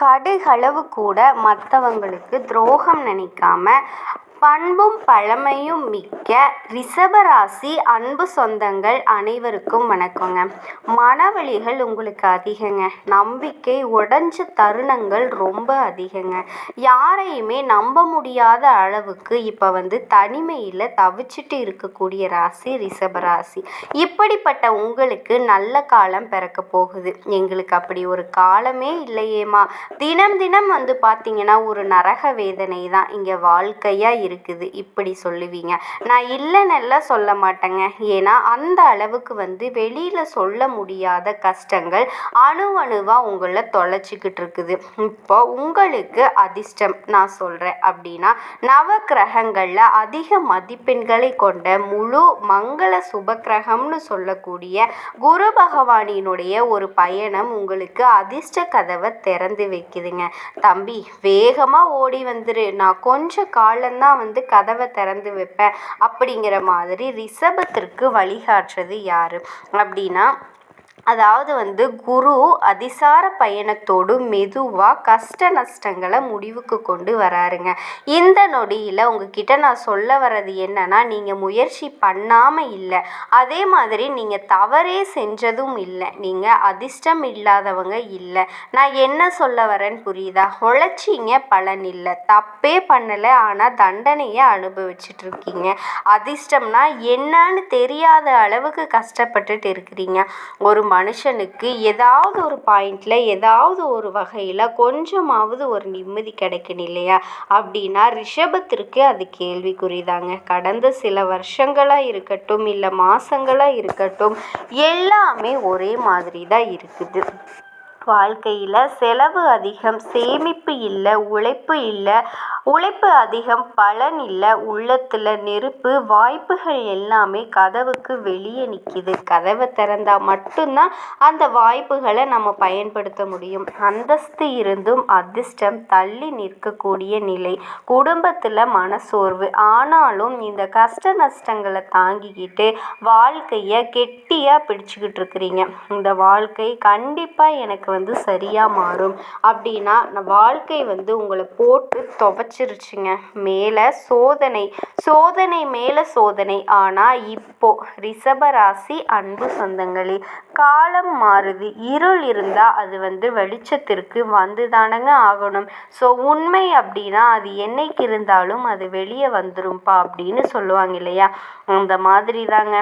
கடுகளவு கூட மற்றவங்களுக்கு துரோகம் நினைக்காம பண்பும் பழமையும் மிக்க ரிஷபராசி அன்பு சொந்தங்கள் அனைவருக்கும் வணக்கங்க. மனவழிகள் உங்களுக்கு அதிகங்க. நம்பிக்கை உடஞ்ச தருணங்கள் ரொம்ப அதிகங்க. யாரையுமே நம்ப முடியாத அளவுக்கு இப்போ வந்து தனிமையில் தவிச்சிட்டு இருக்கக்கூடிய ராசி ரிஷபராசி. இப்படிப்பட்ட உங்களுக்கு நல்ல காலம் பிறக்க போகுது. எங்களுக்கு அப்படி ஒரு காலமே இல்லையேம்மா. தினம் தினம் வந்து பார்த்தீங்கன்னா ஒரு நரக வேதனை தான் இங்கே வாழ்க்கையாக இருக்குது. இப்படி சொல்லுவீங்க. நான் இல்லைன்னெல்லாம் சொல்ல மாட்டேங்க. ஏன்னா அந்த அளவுக்கு வந்து வெளியில் சொல்ல முடியாத கஷ்டங்கள் அணு அணுவாக உங்களை தொலைச்சிக்கிட்டு இருக்குது. இப்போ உங்களுக்கு அதிர்ஷ்டம் நான் சொல்கிறேன் அப்படின்னா நவ கிரகங்களில் அதிக மதிப்பெண்களை கொண்ட முழு மங்கள சுபக்கிரகம்னு சொல்லக்கூடிய குரு பகவானினுடைய ஒரு பயணம் உங்களுக்கு அதிர்ஷ்ட கதவை திறந்து வைக்குதுங்க. தம்பி வேகமாக ஓடி வந்துரு. நான் கொஞ்சம் காலந்தான் வந்து கதவை திறந்து வைப்பேன். அப்படிங்கிற மாதிரி ரிஷபத்திற்கு வழிகாட்டுறது யார்? அப்படின்னா அதாவது வந்து குரு அதிசார பயணத்தோடு மெதுவாக கஷ்ட நஷ்டங்களை முடிவுக்கு கொண்டு வராருங்க. இந்த நொடியில் உங்ககிட்ட நான் சொல்ல வர்றது என்னன்னா நீங்கள் முயற்சி பண்ணாமல் இல்லை. அதே மாதிரி நீங்கள் தவறே செஞ்சதும் இல்லை. நீங்கள் அதிர்ஷ்டம் இல்லாதவங்க இல்லை. நான் என்ன சொல்ல வரேன்னு புரியுதா? உழைச்சிங்க பலன் இல்லை. தப்பே பண்ணலை ஆனால் தண்டனையை அனுபவிச்சுட்டு இருக்கீங்க அதிர்ஷ்டம்னா என்னன்னு தெரியாத அளவுக்கு கஷ்டப்பட்டுட்டு இருக்கிறீங்க. ஒரு மனுஷனுக்கு ஏதாவது ஒரு பாயிண்டில் ஏதாவது ஒரு வகையில் கொஞ்சமாவது ஒரு நிம்மதி கிடைக்கணும் இல்லையா? அப்படின்னா ரிஷபத்திற்கு அது கேள்விக்குறிதாங்க. கடந்த சில வருஷங்களாக இருக்கட்டும் இல்லை மாதங்களாக இருக்கட்டும் எல்லாமே ஒரே மாதிரி தான் இருக்குது. வாழ்க்கையில் செலவு அதிகம் சேமிப்பு இல்லை உழைப்பு இல்லை உழைப்பு அதிகம் பலன் இல்லை உள்ளத்தில் நெருப்பு வாய்ப்புகள் எல்லாமே கதவுக்கு வெளியே நிற்கிது கதவை திறந்தா மட்டும்தான் அந்த வாய்ப்புகளை நம்ம பயன்படுத்த முடியும். அந்தஸ்து இருந்தும் அதிர்ஷ்டம் தள்ளி நிற்கக்கூடிய நிலை. குடும்பத்தில் மனசோர்வு ஆனாலும் இந்த கஷ்ட நஷ்டங்களை தாங்கிக்கிட்டு வாழ்க்கையை கெட்டியாக பிடிச்சிக்கிட்டு இருக்கிறீங்க. இந்த வாழ்க்கை கண்டிப்பாக எனக்கு வந்து சரியாக மாறும். அப்படின்னா வாழ்க்கை வந்து உங்களை போட்டு வச்சிருச்சுங்க மேலே சோதனை சோதனை மேலே சோதனை. ஆனால் இப்போ ரிஷபராசி அன்பு சொந்தங்களே காலம் மாறுது. இருள் இருந்தால் அது வந்து வெளிச்சத்திற்கு வந்து தானங்க ஆகணும். ஸோ உண்மை அப்படின்னா அது என்னைக்கு இருந்தாலும் அது வெளியே வந்துரும்ப்பா அப்படின்னு சொல்லுவாங்க இல்லையா? அந்த மாதிரி தாங்க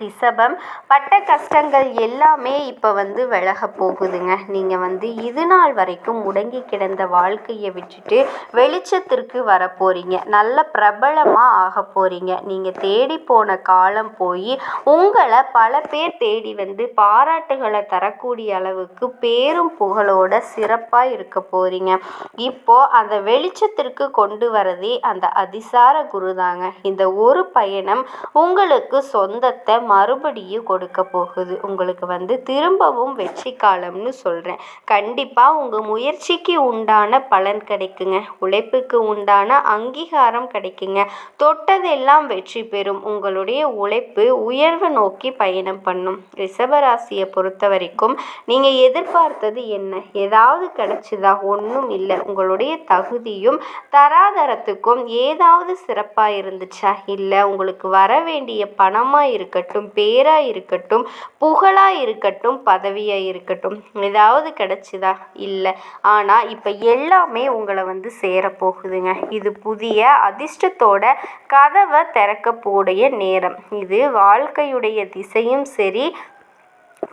ரிஷபம் பட்ட கஷ்டங்கள் எல்லாமே இப்போ வந்து விலக போகுதுங்க. நீங்கள் வந்து இது நாள் வரைக்கும் முடங்கி கிடந்த வாழ்க்கையை விட்டுட்டு வெளிச்சத்திற்கு வர போகிறீங்க நல்ல பிரபலமாக ஆக போகிறீங்க நீங்கள் தேடி போன காலம் போய் உங்களை பல பேர் தேடி வந்து பாராட்டுகளை தரக்கூடிய அளவுக்கு பேரும் புகழோட சிறப்பாக இருக்க போகிறீங்க இப்போ அந்த வெளிச்சத்திற்கு கொண்டு வரதே அந்த அதிசார குரு தாங்க இந்த ஒரு பயணம் உங்களுக்கு சொந்தத்தை மறுபடியும் கொடுக்க போகுது. உங்களுக்கு வந்து திரும்பவும் வெற்றி காலம்னு சொல்கிறேன் கண்டிப்பாக உங்கள் முயற்சிக்கு உண்டான பலன் கிடைக்குங்க. உழைப்புக்கு உண்டான அங்கீகாரம் கிடைக்குங்க. தொட்டதெல்லாம் வெற்றி பெறும். உங்களுடைய உழைப்பு உயர்வை நோக்கி பயணம் பண்ணும். ரிஷபராசியை பொறுத்த வரைக்கும் நீங்கள் எதிர்பார்த்தது என்ன? ஏதாவது கிடைச்சிதா? ஒன்றும் இல்லை. உங்களுடைய தகுதியும் தராதரத்துக்கும் ஏதாவது சிறப்பாக இருந்துச்சா? இல்லை. உங்களுக்கு வர வேண்டிய பணமாக இருக்கட்டும் இருக்கட்டும் பேராக இருக்கட்டும் புகழாக இருக்கட்டும் பதவியாக இருக்கட்டும். ஏதாவது கிடச்சிதா? இல்லை. ஆனால் இப்போ எல்லாமே உங்களை வந்து சேரப்போகுதுங்க. இது புதிய அதிர்ஷ்டத்தோட கதவை திறக்கக்கூடிய நேரம். இது வாழ்க்கையுடைய திசையும் சரி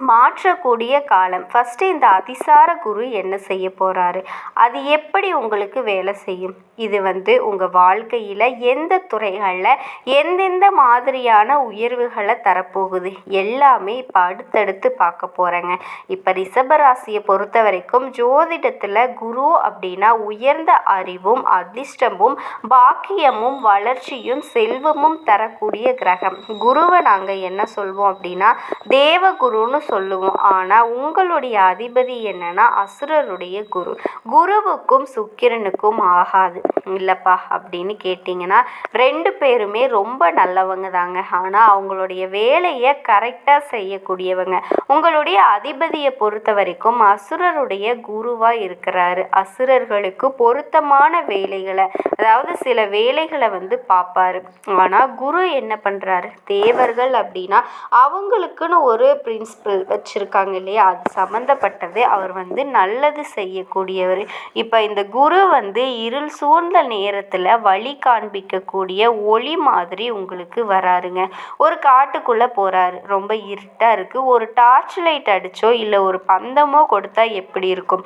மாற்றக்கூடிய காலம். ஃபஸ்ட்டு இந்த அதிசார குரு என்ன செய்ய போகிறாரு அது எப்படி உங்களுக்கு வேலை செய்யும்? இது வந்து உங்கள் வாழ்க்கையில் எந்த துறைகளில் எந்தெந்த மாதிரியான உயர்வுகளை தரப்போகுது? எல்லாமே இப்போ அடுத்தடுத்து பார்க்க போகிறேங்க இப்போ ரிஷபராசியை பொறுத்த வரைக்கும் ஜோதிடத்தில் குரு அப்படின்னா உயர்ந்த அறிவும் அதிர்ஷ்டமும் பாக்கியமும் வளர்ச்சியும் செல்வமும் தரக்கூடிய கிரகம். குருவை நாங்கள் என்ன சொல்வோம் அப்படின்னா தேவகுருன்னு சொல்லுவோம். ஆனால் உங்களுடைய அதிபதி என்னன்னா அசுரருடைய குரு. குருவுக்கும் சுக்கிரனுக்கும் ஆகாது. இல்லைப்பா அப்படின்னு கேட்டிங்கன்னா ரெண்டு பேருமே ரொம்ப நல்லவங்க தாங்க. ஆனால் அவங்களுடைய வேலையை கரெக்டாக செய்யக்கூடியவங்க. உங்களுடைய அதிபதியை பொறுத்த வரைக்கும் அசுரருடைய குருவாக இருக்கிறாரு. அசுரர்களுக்கு பொருத்தமான வேலைகளை அதாவது சில வேலைகளை வந்து பார்ப்பாரு. ஆனால் குரு என்ன பண்ணுறாரு தேவர்கள் அப்படின்னா அவங்களுக்குன்னு ஒரு பிரின்சிபல் வச்சுருக்காங்க இல்லையா? அது சம்மந்தப்பட்டது அவர் வந்து நல்லது செய்யக்கூடியவர். இப்போ இந்த குரு வந்து இருள் சூழ்ந்த நேரத்தில் வழி காண்பிக்கக்கூடிய ஒளி மாதிரி உங்களுக்கு வராருங்க. ஒரு காட்டுக்குள்ளே போகிறாரு ரொம்ப இருட்டாக இருக்குது ஒரு டார்ச் லைட் அடித்தோ இல்லை ஒரு பந்தமோ கொடுத்தா எப்படி இருக்கும்?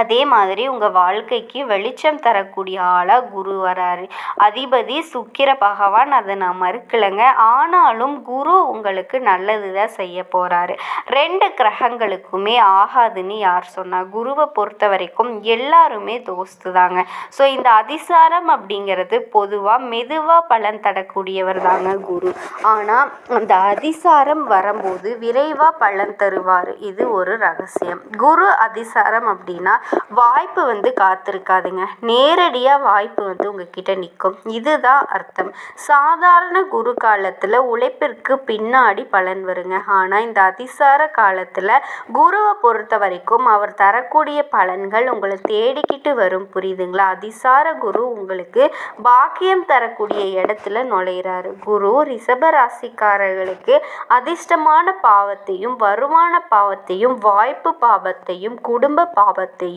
அதே மாதிரி உங்கள் வாழ்க்கைக்கு வெளிச்சம் தரக்கூடிய ஆளாக குரு வராரு. அதிபதி சுக்கிர பகவான் அதை நான் மறுக்கலைங்க. ஆனாலும் குரு உங்களுக்கு நல்லது தான் செய்ய போகிறாரு ரெண்டு கிரகங்களுக்குமே ஆகாதுன்னு யார் சொன்னால் குருவை பொறுத்த வரைக்கும் எல்லாருமே தோஸ்து தாங்க ஸோ இந்த அதிசாரம் அப்படிங்கிறது பொதுவாக மெதுவாக பலன் தரக்கூடியவர் தாங்க குரு. ஆனால் அந்த அதிசாரம் வரும்போது விரைவாக பலன் தருவார். இது ஒரு ரகசியம். குரு அதிசாரம் அப்படின்னா வாய்ப்பு வந்து காத்திருக்காதுங்க. நேரடியாக வாய்ப்பு வந்து உங்ககிட்ட நிற்கும் இதுதான் அர்த்தம். சாதாரண குரு காலத்தில் உழைப்பிற்கு பின்னாடி பலன் வருங்க. ஆனால் இந்த அதிசார காலத்தில் குருவை பொறுத்த வரைக்கும் அவர் தரக்கூடிய பலன்கள் உங்களை தேடிக்கிட்டு வரும். புரியுதுங்களா? அதிசார குரு உங்களுக்கு பாக்கியம் தரக்கூடிய இடத்துல நுழையிறாரு. குரு ரிஷப ராசிக்காரர்களுக்கு அதிர்ஷ்டமான பாவத்தையும் வருமான பாவத்தையும் வாய்ப்பு பாவத்தையும் குடும்ப பாவத்தையும்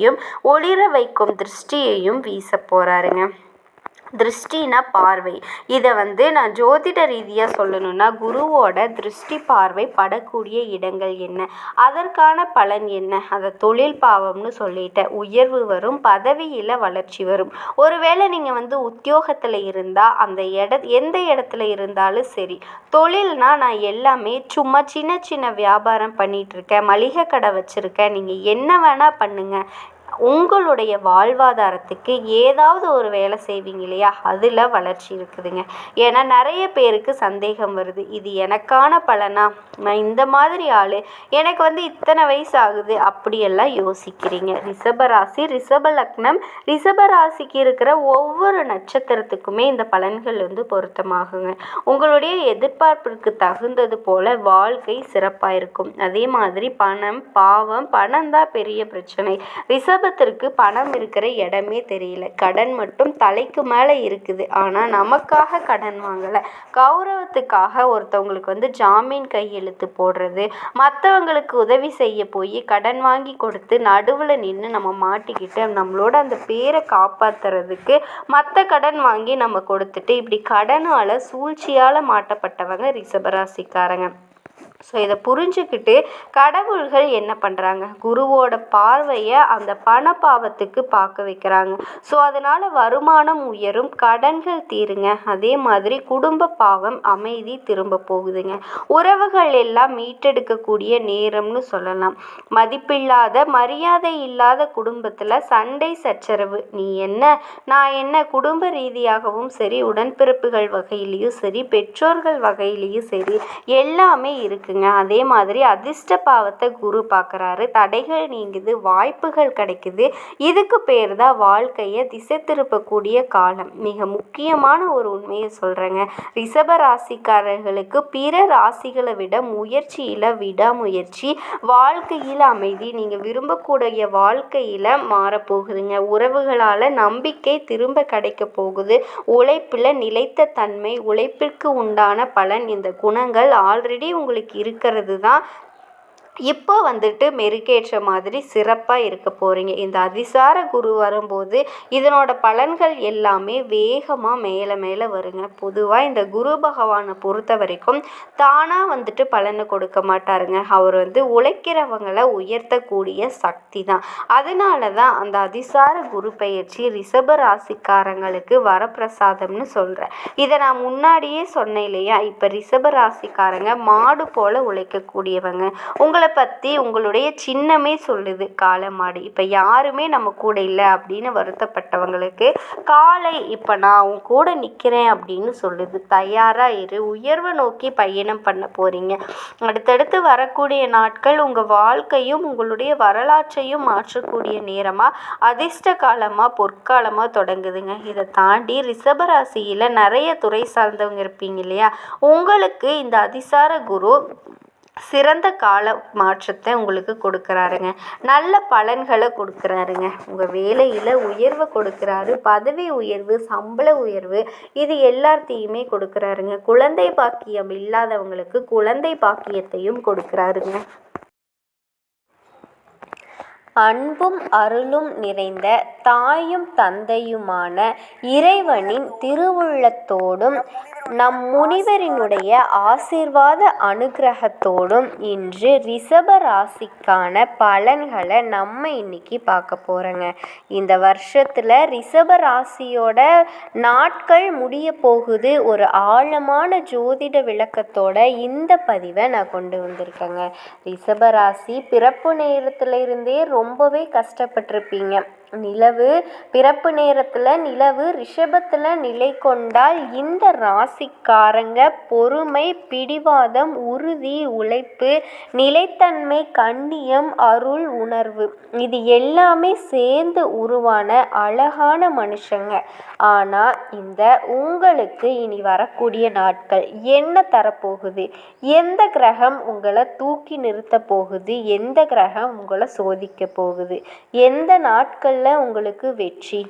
ஒளிர வைக்கும் திருஷ்டியையும் வீச போகிறாருங்க திருஷ்டினா பார்வை. இதை வந்து நான் ஜோதிட ரீதியாக சொல்லணும்னா குருவோட திருஷ்டி பார்வை படக்கூடிய இடங்கள் என்ன? அதற்கான பலன் என்ன? அதை தொழில் பாவம்னு சொல்லிட்டேன் உயர்வு வரும் பதவியில் வளர்ச்சி வரும். ஒருவேளை நீங்கள் வந்து உத்தியோகத்தில் இருந்தால் அந்த இட எந்த இடத்துல இருந்தாலும் சரி தொழில்னா நான் எல்லாமே சும்மா சின்ன சின்ன வியாபாரம் பண்ணிகிட்ருக்கேன் மளிகை கடை வச்சுருக்கேன் நீங்கள் என்ன வேணால் பண்ணுங்கள் உங்களுடைய வாழ்வாதாரத்துக்கு ஏதாவது ஒரு வேலை செய்வீங்க இல்லையா? அதில் வளர்ச்சி இருக்குதுங்க. ஏன்னா நிறைய பேருக்கு சந்தேகம் வருது. இது எனக்கான பலனா? நான் இந்த மாதிரி ஆள். எனக்கு வந்து இத்தனை வயசு ஆகுது. அப்படியெல்லாம் யோசிக்கிறீங்க. ரிஷபராசி ரிஷப லக்னம். ரிஷபராசிக்கு இருக்கிற ஒவ்வொரு நட்சத்திரத்துக்குமே இந்த பலன்கள் வந்து பொருத்தமாகுங்க. உங்களுடைய எதிர்பார்ப்பிற்கு தகுந்தது போல வாழ்க்கை சிறப்பாக இருக்கும். அதே மாதிரி பணம் பாவம் பணம் தான் பெரிய பிரச்சனை. ரிஷப ரிஷபத்திற்கு பணம் இருக்கிற இடமே தெரியல. கடன் மட்டும் தலைக்கு மேலே இருக்குது. ஆனால் நமக்காக கடன் வாங்கலை. கௌரவத்துக்காக ஒருத்தவங்களுக்கு வந்து ஜாமீன் கையெழுத்து போடுறது மற்றவங்களுக்கு உதவி செய்ய போய் கடன் வாங்கி கொடுத்து நடுவில் நின்று நம்ம மாட்டிக்கிட்டு நம்மளோட அந்த பேரை காப்பாற்றுறதுக்கு மற்ற கடன் வாங்கி நம்ம கொடுத்துட்டு இப்படி கடனால் சூழ்ச்சியால் மாட்டப்பட்டவங்க ரிஷபராசிக்காரங்க. ஸோ இதை புரிஞ்சுக்கிட்டு கடவுள்கள் என்ன பண்ணுறாங்க குருவோட பார்வையை அந்த பணப்பாவத்துக்கு பார்க்க வைக்கிறாங்க. ஸோ அதனால் வருமானம் உயரும் கடன்கள் தீருங்க. அதே மாதிரி குடும்ப பாவம் அமைதி திரும்ப போகுதுங்க. உறவுகள் எல்லாம் மீட்டெடுக்கக்கூடிய நேரம்னு சொல்லலாம். மதிப்பில்லாத மரியாதை இல்லாத குடும்பத்தில் சண்டை சச்சரவு. நீ என்ன நான் என்ன குடும்ப ரீதியாகவும் சரி உடன்பிறப்புகள் வகையிலையும் சரி பெற்றோர்கள் வகையிலையும் சரி எல்லாமே இருக்குது இருக்குங்க அதே மாதிரி அதிர்ஷ்ட பாவத்தை குரு பார்க்குறாரு. தடைகள் நீங்குது வாய்ப்புகள் கிடைக்குது. இதுக்கு பேர் தான் வாழ்க்கையை திசை திருப்பக்கூடிய காலம். மிக முக்கியமான ஒரு உண்மையை சொல்கிறேங்க ரிஷப ராசிக்காரர்களுக்கு பிற ராசிகளை விட முயற்சியில் விடாமுயற்சி வாழ்க்கையில் அமைதி நீங்கள் விரும்பக்கூடிய வாழ்க்கையில் மாறப்போகுதுங்க. உறவுகளால் நம்பிக்கை திரும்ப கிடைக்க போகுது. உழைப்பில் நிலைத்த தன்மை உழைப்பிற்கு உண்டான பலன் இந்த குணங்கள் ஆல்ரெடி உங்களுக்கு இருக்கிறது தான் இப்போ வந்துட்டு மெருகேற்ற மாதிரி சிறப்பாக இருக்க போகிறீங்க இந்த அதிசார குரு வரும்போது இதனோட பலன்கள் எல்லாமே வேகமாக மேலே மேலே வருங்க. பொதுவாக இந்த குரு பகவானை பொறுத்த வரைக்கும் தானாக வந்துட்டு பலனை கொடுக்க மாட்டாருங்க. அவர் வந்து உழைக்கிறவங்களை உயர்த்தக்கூடிய சக்தி தான். அதனால தான் அந்த அதிசார குரு பயிற்சி ரிஷப ராசிக்காரங்களுக்கு வரப்பிரசாதம்னு சொல்கிறேன் இதை நான் முன்னாடியே சொன்னேன் இல்லையா? இப்போ ரிஷப ராசிக்காரங்க மாடு போல் உழைக்கக்கூடியவங்க. உங்களை உங்களை பற்றி உங்களுடைய சின்னமே சொல்லுது காளை மாடு இப்போ யாருமே நம்ம கூட இல்லை அப்படின்னு வருத்தப்பட்டவங்களுக்கு காளை இப்போ நான் உன் கூட நிற்கிறேன் அப்படின்னு சொல்லுது. தயாராக இரு. உயர்வை நோக்கி பயணம் பண்ண போகிறீங்க அடுத்தடுத்து வரக்கூடிய நாட்கள் உங்கள் வாழ்க்கையும் உங்களுடைய வரலாற்றையும் மாற்றக்கூடிய நேரமாக அதிர்ஷ்ட காலமாக பொற்காலமாக தொடங்குதுங்க. இதை தாண்டி ரிஷபராசியில் நிறைய துறை சார்ந்தவங்க இருப்பீங்க இல்லையா? உங்களுக்கு இந்த அதிசார குரு சிறந்த கால மாற்றத்தை உங்களுக்கு கொடுக்குறாருங்க. நல்ல பலன்களை கொடுக்குறாருங்க. உங்கள் வேலையில் உயர்வை கொடுக்குறாரு. பதவி உயர்வு சம்பள உயர்வு இது எல்லாத்தையுமே கொடுக்குறாருங்க. குழந்தை பாக்கியம் இல்லாதவங்களுக்கு குழந்தை பாக்கியத்தையும் கொடுக்குறாருங்க. அன்பும் அருளும் நிறைந்த தாயும் தந்தையுமான இறைவனின் திருவுள்ளத்தோடும் நம் முனிவரினுடைய ஆசீர்வாத அனுக்கிரகத்தோடும் இன்று ரிஷப ராசிக்கான பலன்களை நம்ம இன்னைக்கு பார்க்க போகிறோங்க இந்த வருஷத்தில் ரிஷப ராசியோட நாட்கள் முடிய போகுது. ஒரு ஆழமான ஜோதிட விளக்கத்தோட இந்த பதிவை நான் கொண்டு வந்திருக்கேங்க. ரிஷப ராசி பிறப்பு நேரத்திலிருந்தே ரொம்ப ரொம்பவே கஷ்டப்பட்டிருப்பீங்க. நிலவு பிறப்பு நேரத்தில் நிலவு ரிஷபத்தில் நிலை கொண்டால் இந்த ராசிக்காரங்க பொறுமை பிடிவாதம் உறுதி உழைப்பு நிலைத்தன்மை கண்ணியம் அருள் உணர்வு இது எல்லாமே சேர்ந்து உருவான அழகான மனுஷங்க. ஆனால் இந்த உங்களுக்கு இனி வரக்கூடிய நாட்கள் என்ன தரப்போகுது? எந்த கிரகம் உங்களை தூக்கி நிறுத்த போகுது? எந்த கிரகம் உங்களை சோதிக்க போகுது? எந்த நாட்கள் நாட்களில் உங்களுக்கு வெற்றி.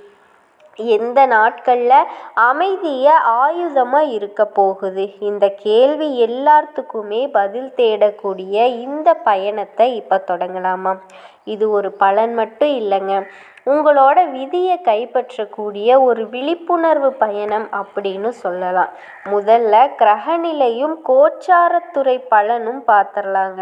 எந்த நாட்களில் அமைதியை ஆயுதமாக இருக்க போகுது? இந்த கேள்வி எல்லாத்துக்குமே பதில் தேடக்கூடிய இந்த பயணத்தை இப்போ தொடங்கலாமா? இது ஒரு பலன் மட்டும் இல்லைங்க. உங்களோட விதியை கைப்பற்றக்கூடிய ஒரு விழிப்புணர்வு பயணம் அப்படின்னு சொல்லலாம். முதல்ல கிரகநிலையும் கோச்சாரத்துறை பலனும் பார்த்துடலாங்க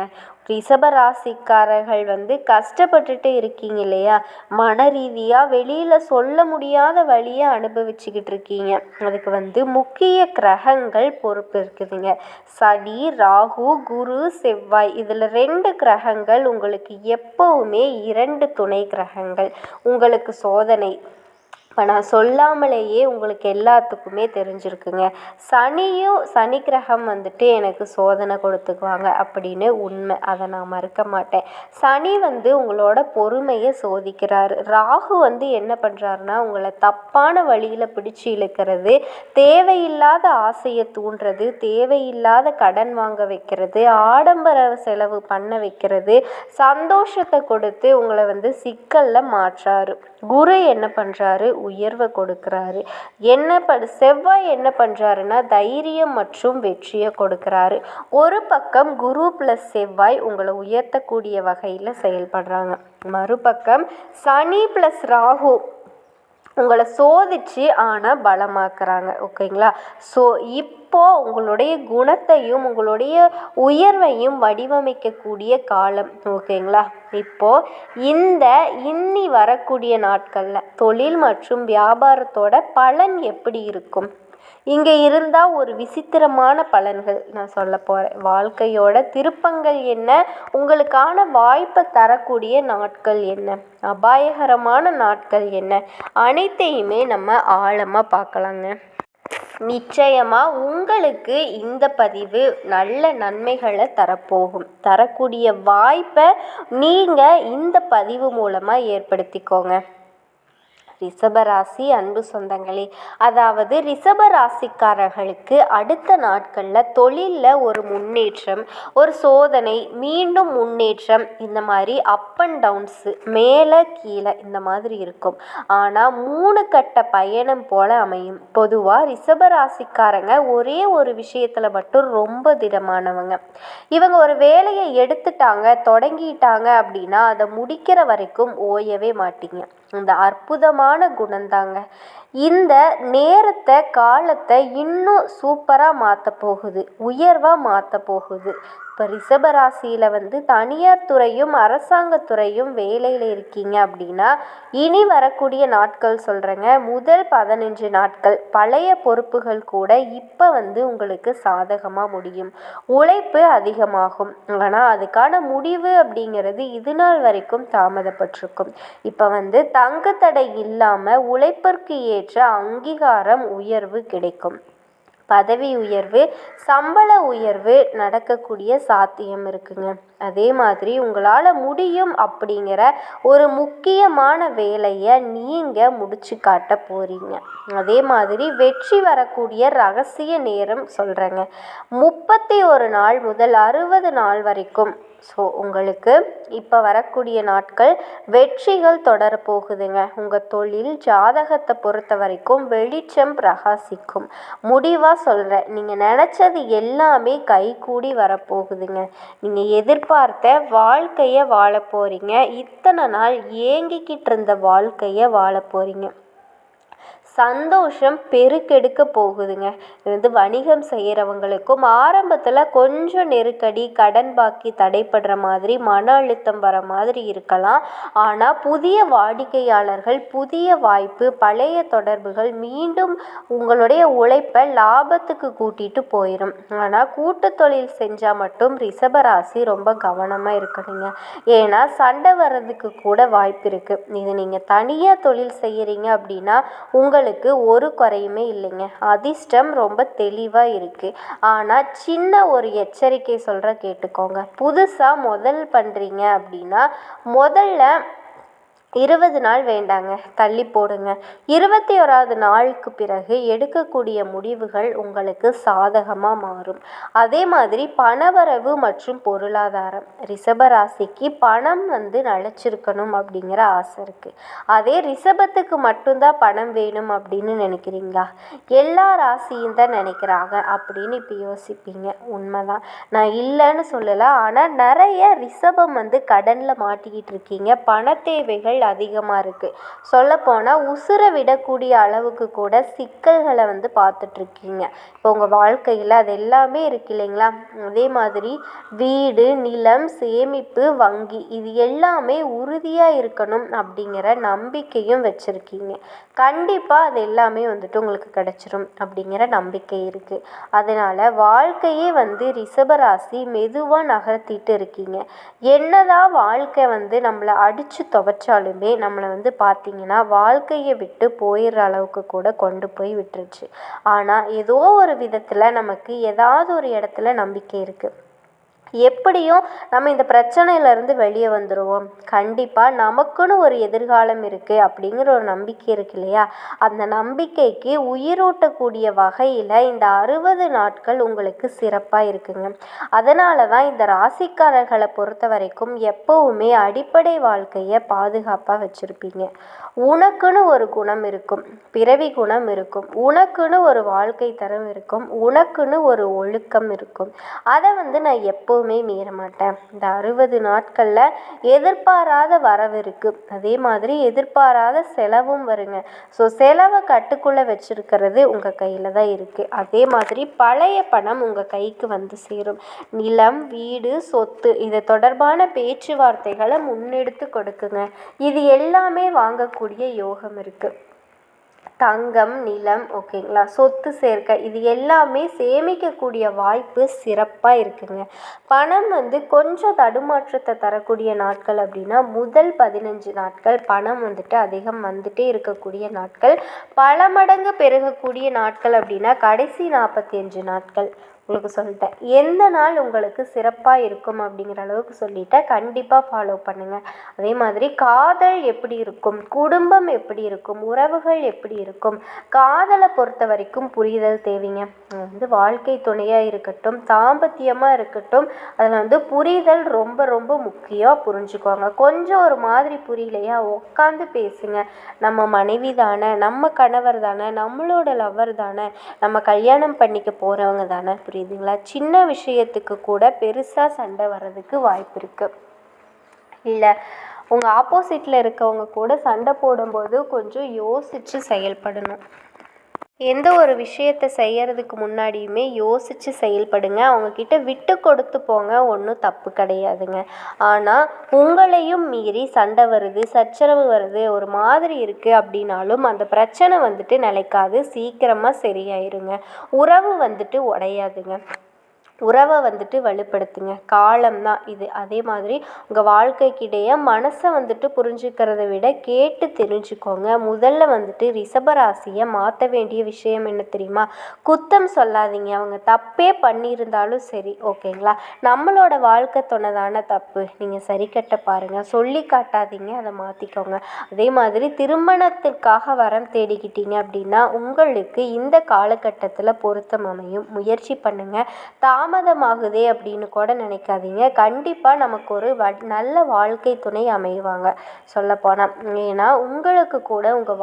ரிஷபராசிக்காரர்கள் வந்து கஷ்டப்பட்டுட்டு இருக்கீங்க இல்லையா? மன ரீதியாக வெளியில் சொல்ல முடியாத வழியை அனுபவிச்சுக்கிட்டு இருக்கீங்க. அதுக்கு வந்து முக்கிய கிரகங்கள் பொறுப்பு இருக்குதுங்க. சனி ராகு குரு செவ்வாய் இதில் ரெண்டு கிரகங்கள் உங்களுக்கு எப்போவுமே இரண்டு துணை கிரகங்கள். உங்களுக்கு சோதனை இப்போ நான் சொல்லாமலேயே உங்களுக்கு எல்லாத்துக்குமே தெரிஞ்சிருக்குங்க. சனியும் சனி கிரகம் வந்துட்டு எனக்கு சோதனை கொடுத்துக்குவாங்க அப்படின்னு உண்மை. அதை நான் மறுக்க மாட்டேன். சனி வந்து உங்களோட பொறுமையை சோதிக்கிறாரு. ராகு வந்து என்ன பண்ணுறாருன்னா உங்களை தப்பான வழியில் பிடிச்சி இழுக்கிறது தேவையில்லாத ஆசையை தூண்டுறது தேவையில்லாத கடன் வாங்க வைக்கிறது ஆடம்பர செலவு பண்ண வைக்கிறது சந்தோஷத்தை கொடுத்து உங்களை வந்து சிக்கலில் மாற்றாரு. குரு என்ன பண்ணுறாரு உயர்வை கொடுக்குறாரு. என்ன பண் செவ்வாய் என்ன பண்ணுறாருன்னா தைரியம் மற்றும் வெற்றியை கொடுக்குறாரு. ஒரு பக்கம் குரு ப்ளஸ் செவ்வாய் உங்களை உயர்த்தக்கூடிய வகையில் செயல்படுறாங்க. மறுபக்கம் சனி ப்ளஸ் ராகு உங்களை சோதித்து ஆனால் பலமாக்குறாங்க ஓகேங்களா? ஸோ இப்போது உங்களுடைய குணத்தையும் உங்களுடைய உயர்வையும் வடிவமைக்கக்கூடிய காலம் ஓகேங்களா? இப்போது இந்த இன்னி வரக்கூடிய நாட்களில் தொழில் மற்றும் வியாபாரத்தோட பலன் எப்படி இருக்கும்? இங்கே இருந்தால் ஒரு விசித்திரமான பலன்கள் நான் சொல்ல போகிறேன் வாழ்க்கையோட திருப்பங்கள் என்ன? உங்களுக்கான வாய்ப்பை தரக்கூடிய நாட்கள் என்ன? அபாயகரமான நாட்கள் என்ன? அனைத்தையுமே நம்ம ஆழமாக பார்க்கலாங்க. நிச்சயமாக உங்களுக்கு இந்த பதிவு நல்ல நன்மைகளை தரப்போகும். தரக்கூடிய வாய்ப்பை நீங்கள் இந்த பதிவு மூலமாக ஏற்படுத்திக்கோங்க. ரிஷபராசி அன்பு சொந்தங்களே. அதாவது ரிஷபராசிக்காரர்களுக்கு அடுத்த நாட்களில் தொழிலில் ஒரு முன்னேற்றம் ஒரு சோதனை மீண்டும் முன்னேற்றம் இந்த மாதிரி அப் அண்ட் டவுன்ஸு மேலே கீழே இந்த மாதிரி இருக்கும். ஆனால் மூணு கட்ட பயணம் போல் அமையும். பொதுவாக ரிஷபராசிக்காரங்க ஒரே ஒரு விஷயத்தில் மட்டும் ரொம்ப திடமானவங்க. இவங்க ஒரு வேலையை எடுத்துட்டாங்க தொடங்கிட்டாங்க அப்படின்னா அதை முடிக்கிற வரைக்கும் ஓயவே மாட்டீங்க. இந்த அற்புதமான குணந்தாங்க இந்த நேரத்தை காலத்தை இன்னும் சூப்பராக மாற்ற போகுது. உயர்வாக மாற்ற போகுது. இப்போ ரிஷபராசியில் வந்து தனியார் துறையும் அரசாங்கத்துறையும் வேலையில் இருக்கீங்க அப்படின்னா இனி வரக்கூடிய நாட்கள் சொல்கிறேங்க முதல் பதினஞ்சு நாட்கள் பழைய பொறுப்புகள் கூட இப்போ வந்து உங்களுக்கு சாதகமாக முடியும். உழைப்பு அதிகமாகும். ஆனால் அதுக்கான முடிவு அப்படிங்கிறது இது நாள் வரைக்கும் தாமதப்பட்டிருக்கும். இப்போ வந்து தங்குத்தடை இல்லாமல் உழைப்பிற்கு ஏற்ற அங்கீகாரம் உயர்வு கிடைக்கும். பதவி உயர்வு சம்பள உயர்வு நடக்கக்கூடிய சாத்தியம் இருக்குங்க. அதே மாதிரி உங்களால் முடியும் அப்படிங்கிற ஒரு முக்கியமான வேலையை நீங்கள் முடிச்சு காட்ட போகிறீங்க அதே மாதிரி வெற்றி வரக்கூடிய ரகசிய நேரம் சொல்கிறேங்க முப்பத்தி ஒரு நாள் முதல் அறுபது நாள் வரைக்கும் ஸோ உங்களுக்கு இப்போ வரக்கூடிய நாட்கள் வெற்றிகள் தொடரப்போகுதுங்க உங்கள் தொழில் ஜாதகத்தை பொறுத்த வரைக்கும் வெளிச்சம் பிரகாசிக்கும். முடிவாக சொல்கிறேன் நீங்கள் நினச்சது எல்லாமே கைகூடி வரப்போகுதுங்க. நீங்கள் எதிர்பார்த்த வாழ்க்கையை வாழ போகிறீங்க இத்தனை நாள் ஏங்கிக்கிட்டு இருந்த வாழ்க்கையை வாழ போகிறீங்க சந்தோஷம் பெருக்கெடுக்க போகுதுங்க. இது வந்து வணிகம் செய்கிறவங்களுக்கும் ஆரம்பத்தில் கொஞ்சம் நெருக்கடி கடன் பாக்கி தடைப்படுற மாதிரி மன அழுத்தம் வர மாதிரி இருக்கலாம். ஆனால் புதிய வாடிக்கையாளர்கள் புதிய வாய்ப்பு பழைய தொடர்புகள் மீண்டும் உங்களுடைய உழைப்பை லாபத்துக்கு கூட்டிகிட்டு போயிடும் ஆனால் கூட்டு தொழில் செஞ்சால் மட்டும் ரிஷபராசி ரொம்ப கவனமாக இருக்கணுங்க. ஏன்னா சண்டை வர்றதுக்கு கூட வாய்ப்பு இருக்குது இது நீங்கள் தனியாக தொழில் செய்கிறீங்க அப்படின்னா உங்கள் உங்களுக்கு ஒரு குறையுமே இல்லைங்க. அதிர்ஷ்டம் ரொம்ப தெளிவாக இருக்குது ஆனால் சின்ன ஒரு எச்சரிக்கை சொல்கிற கேட்டுக்கோங்க. புதுசாக முதல் பண்ணுறீங்க அப்படின்னா முதல்ல இருபது நாள் வேண்டாங்க தள்ளி போடுங்க. இருபத்தி ஓராவது நாளுக்கு பிறகு எடுக்கக்கூடிய முடிவுகள் உங்களுக்கு சாதகமாக மாறும். அதே மாதிரி பணவரவு மற்றும் பொருளாதாரம். ரிஷபராசிக்கு பணம் வந்து நிலச்சிருக்கணும் அப்படிங்கிற ஆசை இருக்குது அதே ரிஷபத்துக்கு மட்டும்தான் பணம் வேணும் அப்படின்னு நினைக்கிறீங்களா? எல்லா ராசியும் தான் நினைக்கிறாங்க அப்படின்னு இப்போ யோசிப்பீங்க. உண்மைதான். நான் இல்லைன்னு சொல்லலை ஆனால் நிறைய ரிஷபம் வந்து கடனில் மாட்டிக்கிட்டு இருக்கீங்க. பண தேவைகள் அதிகமாக இருக்குது சொல்லப்போனால் உசுரை விடக்கூடிய அளவுக்கு கூட சிக்கல்களை வந்து பார்த்துட்ருக்கீங்க. இப்போ உங்கள் வாழ்க்கையில் அது எல்லாமே இருக்கு இல்லைங்களா? அதே மாதிரி வீடு நிலம் சேமிப்பு வங்கி இது எல்லாமே உறுதியாக இருக்கணும் அப்படிங்கிற நம்பிக்கையும் வச்சுருக்கீங்க. கண்டிப்பாக அது எல்லாமே வந்துட்டு உங்களுக்கு கிடச்சிரும் அப்படிங்கிற நம்பிக்கை இருக்குது அதனால் வாழ்க்கையே வந்து ரிஷபராசி மெதுவாக நகர்த்திட்டு இருக்கீங்க. என்னதான் வாழ்க்கை வந்து நம்மளை அடித்து துவைச்சாலும் எல்லாமே நம்மளை வந்து பார்த்திங்கன்னா வாழ்க்கையை விட்டு போயிடுற அளவுக்கு கூட கொண்டு போய் விட்டுருச்சு. ஆனால் ஏதோ ஒரு விதத்தில் நமக்கு ஏதாவது ஒரு இடத்துல நம்பிக்கை இருக்குது எப்படியும் நம்ம இந்த பிரச்சனையிலேருந்து வெளியே வந்துடுவோம் கண்டிப்பாக நமக்குன்னு ஒரு எதிர்காலம் இருக்குது அப்படிங்கிற ஒரு நம்பிக்கை இருக்கு இல்லையா? அந்த நம்பிக்கைக்கு உயிரூட்டக்கூடிய வகையில் இந்த அறுபது நாட்கள் உங்களுக்கு சிறப்பாக இருக்குங்க. அதனால தான் இந்த ராசிக்காரர்களை பொறுத்த வரைக்கும் எப்போவுமே அடிப்படை வாழ்க்கையை பாதுகாப்பாக வச்சுருப்பீங்க. உனக்குன்னு ஒரு குணம் இருக்கும் பிறவி குணம் இருக்கும் உனக்குன்னு ஒரு வாழ்க்கை தரம் இருக்கும் உனக்குன்னு ஒரு ஒழுக்கம் இருக்கும். அதை வந்து நான் எப்போ எப்போவுமே மீற மாட்டேன். இந்த அறுபது நாட்களில் எதிர்பாராத வரவு இருக்குது அதே மாதிரி எதிர்பாராத செலவும் வருங்க. ஸோ செலவை கட்டுக்குள்ளே வச்சுருக்கிறது உங்கள் கையில் தான் இருக்குது அதே மாதிரி பழைய பணம் உங்கள் கைக்கு வந்து சேரும். நிலம் வீடு சொத்து இது தொடர்பான பேச்சுவார்த்தைகளை முன்னெடுத்து கொடுக்குங்க. இது எல்லாமே வாங்கக்கூடிய யோகம் இருக்குது தங்கம் நிலம் ஓகேங்களா சொத்து சேர்க்கை இது எல்லாமே சேமிக்கக்கூடிய வாய்ப்பு சிறப்பாக இருக்குங்க. பணம் வந்து கொஞ்சம் தடுமாற்றத்தை தரக்கூடிய நாட்கள் அப்படின்னா முதல் பதினஞ்சு நாட்கள் பணம் வந்துட்டு அதிகம் வந்துட்டே இருக்கக்கூடிய நாட்கள். பல மடங்கு பெருகக்கூடிய நாட்கள் அப்படின்னா கடைசி நாற்பத்தி அஞ்சு நாட்கள். உங்களுக்கு சொல்லிட்டேன். எந்த நாள் உங்களுக்கு சிறப்பாக இருக்கும் அப்படிங்கிற அளவுக்கு சொல்லிட்டேன் கண்டிப்பாக ஃபாலோ பண்ணுங்கள் அதே மாதிரி காதல் எப்படி இருக்கும்? குடும்பம் எப்படி இருக்கும்? உறவுகள் எப்படி இருக்கும்? காதலை பொறுத்த வரைக்கும் புரிதல் தேவைங்க. வந்து வாழ்க்கை துணையாக இருக்கட்டும் தாம்பத்தியமாக இருக்கட்டும் அதில் வந்து புரிதல் ரொம்ப ரொம்ப முக்கியம் புரிஞ்சுக்கோங்க கொஞ்சம் ஒரு மாதிரி புரியலையா உட்காந்து பேசுங்க. நம்ம மனைவி தானே நம்ம கணவர் தானே நம்மளோட லவர் தானே நம்ம கல்யாணம் பண்ணிக்க போகிறவங்க தானே புரியுதுங்களா? சின்ன விஷயத்துக்கு கூட பெருசாக சண்டை வர்றதுக்கு வாய்ப்பு இருக்குது இல்லை உங்கள் ஆப்போசிட்டில் இருக்கவங்க கூட சண்டை போடும்போது கொஞ்சம் யோசித்து செயல்படணும். எந்த ஒரு விஷயத்தை செய்யறதுக்கு முன்னாடியுமே யோசித்து செயல்படுங்க. அவங்கக்கிட்ட விட்டு கொடுத்து போங்க. ஒன்றும் தப்பு கிடையாதுங்க. ஆனால் உங்களையும் மீறி சண்டை வருது சச்சரவு வருது ஒரு மாதிரி இருக்குது அப்படின்னாலும் அந்த பிரச்சனை வந்துட்டு நிலைக்காது. சீக்கிரமாக சரியாயிருங்க. உறவு வந்துட்டு உடையாதுங்க. உறவை வந்துட்டு வலுப்படுத்துங்க. காலம் தான் இது. அதே மாதிரி உங்கள் வாழ்க்கைக்கிடையே மனசை வந்துட்டு புரிஞ்சுக்கிறத விட கேட்டு தெரிஞ்சுக்கோங்க. முதல்ல வந்துட்டு ரிஷபராசியை மாற்ற வேண்டிய விஷயம் என்ன தெரியுமா? குத்தம் சொல்லாதீங்க. அவங்க தப்பே பண்ணியிருந்தாலும் சரி. ஓகேங்களா? நம்மளோட வாழ்க்கை தொன்னதான தப்பு. நீங்கள் சரி கட்ட பாருங்கள் சொல்லி காட்டாதீங்க. அதை மாற்றிக்கோங்க அதே மாதிரி திருமணத்திற்காக வரம் தேடிக்கிட்டீங்க அப்படின்னா உங்களுக்கு இந்த காலகட்டத்தில் பொருத்தம் அமையும். முயற்சி பண்ணுங்கள் தாம் தாமதமாகுதே அப்படின்னு கூட நினைக்காதீங்க. கண்டிப்பாக நமக்கு ஒரு வ நல்ல வாழ்க்கை துணை அமைவாங்க சொல்லப்போனால் ஏன்னா உங்களுக்கு கூட உங்கள்